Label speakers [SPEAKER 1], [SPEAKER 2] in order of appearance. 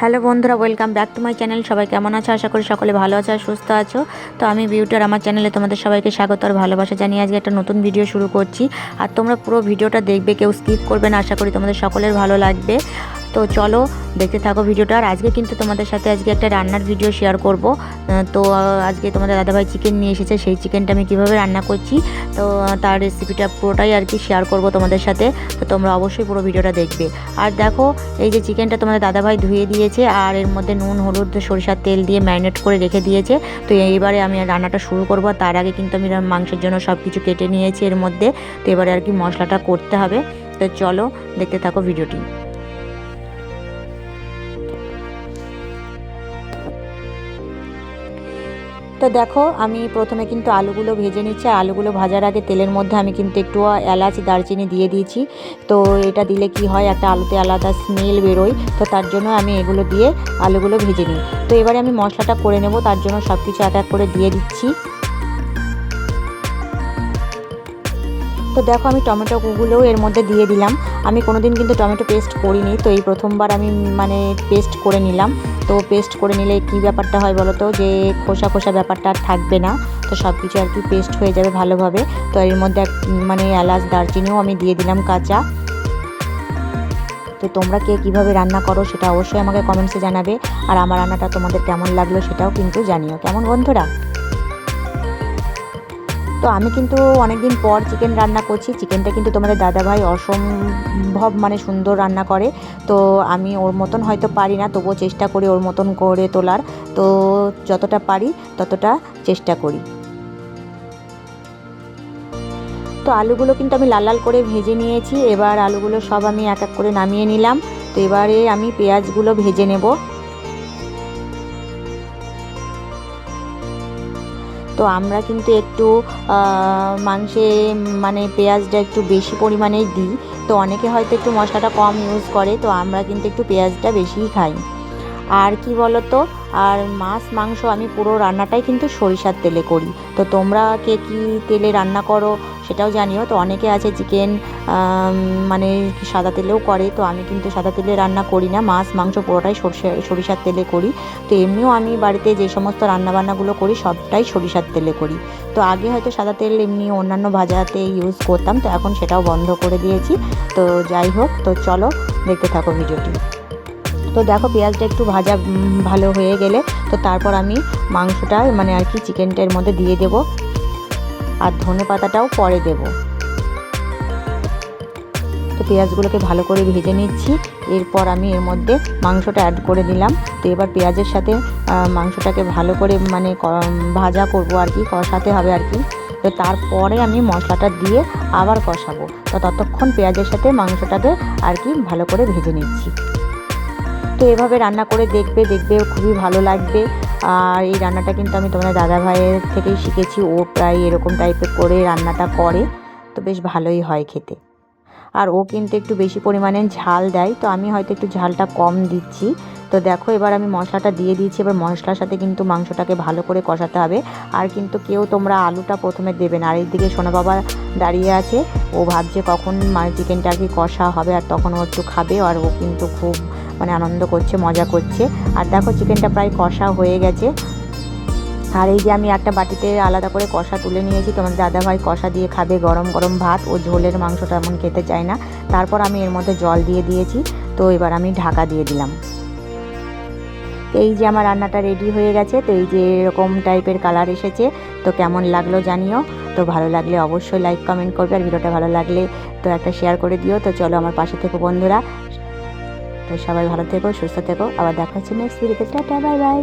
[SPEAKER 1] Hello বন্ধুরা welcome back to my channel সবাই কেমন আছো? আশা করি সকলে ভালো আছো আর সুস্থ আছো। তো আমি বিউটার আমার চ্যানেলে তোমাদের সবাইকে স্বাগত আর ভালোবাসা জানিয়ে আজকে একটা নতুন ভিডিও শুরু করছি। আর তোমরা পুরো ভিডিওটা দেখবে, কেউ স্কিপ করবে না। আশা করি তোমাদের সকলের ভালো লাগবে। তো চলো দেখতে থাকো ভিডিওটা। আর আজকে কিন্তু তোমাদের সাথে আজকে একটা রান্নার ভিডিও শেয়ার করব। তো আজকে তোমাদের দাদাভাই চিকেন নিয়ে এসেছে, সেই চিকেনটা আমি কীভাবে রান্না করছি, তো তার রেসিপিটা পুরোটাই আর কি শেয়ার করব তোমাদের সাথে। তো তোমরা অবশ্যই পুরো ভিডিওটা দেখবে। আর দেখো, এই যে চিকেনটা তোমাদের দাদাভাই ধুয়ে দিয়েছে, আর এর মধ্যে নুন, হলুদ, সরিষার তেল দিয়ে ম্যারিনেট করে রেখে দিয়েছে। তো এইবারে আমি রান্নাটা শুরু করব তার আগে কিন্তু আমি মাংসের জন্য সব কিছু কেটে নিয়েছি এর মধ্যে। তো এবারে আর কি মশলাটা করতে হবে। তো চলো দেখতে থাকো ভিডিওটি। তো দেখো, আমি প্রথমে কিন্তু আলুগুলো ভেজে নিচ্ছি। আর আলুগুলো ভাজার আগে তেলের মধ্যে আমি কিন্তু একটু এলাচ, দারচিনি দিয়ে দিয়েছি। তো এটা দিলে কি হয়, একটা আলুতে আলাদা স্মেল বেরোয়। তো তার জন্য আমি এগুলো দিয়ে আলুগুলো ভেজে নিই। তো এবারে আমি মশলাটা করে নেব, তার জন্য সব কিছু এক এক করে দিয়ে দিচ্ছি। তো দেখো আমি টমেটো টমেটোগুলোও এর মধ্যে দিয়ে দিলাম। আমি কোনো দিন কিন্তু টমেটো পেস্ট করিনি, তো এই প্রথমবার আমি মানে পেস্ট করে নিলাম। তো পেস্ট করে নিলে কি ব্যাপারটা হয় বলো তো? যে খোসা খোসা ব্যাপারটা আর থাকবে না, তো সব কিছু আর কি পেস্ট হয়ে যাবে ভালোভাবে। তো এর মধ্যে মানে এলাচ, দারচিনিও আমি দিয়ে দিলাম কাঁচা। তো তোমরা কে কীভাবে রান্না করো সেটা অবশ্যই আমাকে কমেন্টসে জানাবে। আর আমার রান্নাটা তোমাদের কেমন লাগল সেটাও কিন্তু জানিও। কেমন বন্ধুরা? তো আমি কিন্তু অনেকদিন পর চিকেন রান্না করছি। চিকেনটা কিন্তু তোমাদের দাদাভাই অসম্ভব মানে সুন্দর রান্না করে। তো আমি ওর মতন হয়তো পারি না, তবুও চেষ্টা করি ওর মতন করে তোলার। তো যতটা পারি ততটা চেষ্টা করি। তো আলুগুলো কিন্তু আমি লাল লাল করে ভেজে নিয়েছি। এবার আলুগুলো সব আমি এক এক করে নামিয়ে নিলাম। তো এবারে আমি পেঁয়াজগুলো ভেজে নেব। তো আমরা কিন্তু একটু মাংসে মানে পেঁয়াজটা একটু বেশি পরিমাণেই দিই। তো অনেকে হয়তো একটু মশলাটা কম ইউজ করে, তো আমরা কিন্তু একটু পেঁয়াজটা বেশিই খাই। আর কি বলো তো আর মাছ, মাংস আমি পুরো রান্নাটাই কিন্তু সরিষার তেলে করি। তো তোমরা কে কী তেলে রান্না করো সেটাও জানিও। তো অনেকে আছে চিকেন মানে সাদা তেলেও করে। তো আমি কিন্তু সাদা তেলে রান্না করি না। মাছ, মাংস পুরোটাই সরষে, সরিষার তেলে করি। তো এমনিও আমি বাড়িতে যে সমস্ত রান্নাবান্নাগুলো করি সবটাই সরিষার তেলে করি। তো আগে হয়তো সাদা তেল, এমনি অন্যান্য ভাজাতে ইউজ করতাম। তো এখন সেটাও বন্ধ করে দিয়েছি। তো যাই হোক, তো চলো দেখতে থাকো ভিডিওটি। তো দেখো পেঁয়াজটা একটু ভাজা ভালো হয়ে গেলে তো তারপর আমি মাংসটা মানে আর কি চিকেনটার মধ্যে দিয়ে দেব। আর ধনে পাতাটাও পরে দেব। তো পেঁয়াজগুলোকে ভালো করে ভেজে নিচ্ছি। এরপর আমি এর মধ্যে মাংসটা অ্যাড করে দিলাম তো এবার পেঁয়াজের সাথে মাংসটাকে ভালো করে মানে ভাজা করব আর কি, কষাতে হবে আর কি। তো তারপরে আমি মশলাটা দিয়ে আবার কষাবো। তো ততক্ষণ পেঁয়াজের সাথে মাংসটাকে আর কি ভালো করে ভেজে নিচ্ছি। তো এভাবে রান্না করে দেখবে দেখবে খুবই ভালো লাগবে। আর এই রান্নাটা কিন্তু আমি তোমাদের দাদা ভাইয়ের থেকেই শিখেছি। ও প্রায় এরকম টাইপের করে রান্নাটা করে, তো বেশ ভালোই হয় খেতে। আর ও কিন্তু একটু বেশি পরিমাণে ঝাল দেয়, তো আমি হয়তো একটু ঝালটা কম দিচ্ছি। তো দেখো, এবার আমি মশলাটা দিয়ে দিয়েছি। এবার মশলার সাথে কিন্তু মাংসটাকে ভালো করে কষাতে হবে। আর কিন্তু কেউ তোমরা আলুটা প্রথমে দেবে না। আর এইদিকে সোনা বাবা দাঁড়িয়ে আছে। ও ভাবছে কখন মানে চিকেনটা আর কি কষা হবে, আর তখন ও একটু খাবে। আর ও কিন্তু খুব মানে আনন্দ করছে, মজা করছে। আর দেখো চিকেনটা প্রায় কষা হয়ে গেছে। আর এই যে আমি একটা বাটিতে আলাদা করে কষা তুলে নিয়েছি। তোমার দাদা ভাই কষা দিয়ে খাবে গরম গরম ভাত। ও ঝোলের মাংসটা এমন খেতে চায় না। তারপর আমি এর মধ্যে জল দিয়ে দিয়েছি। তো এবার আমি ঢাকা দিয়ে দিলাম। এই যে আমার রান্নাটা রেডি হয়ে গেছে। তো এই যে এরকম টাইপের কালার এসেছে। তো কেমন লাগল জানিও। তো ভালো লাগলে অবশ্যই লাইক কমেন্ট করবে। আর ভিডিওটা ভালো লাগলে তো একটা শেয়ার করে দিও। তো চলো আমার পাশে থেকে বন্ধুরা। তো সবাই ভালো থেকো সুস্থ থেকো। আবার দেখা হচ্ছে নেক্সট ভিডিওতে টাটা বাই বাই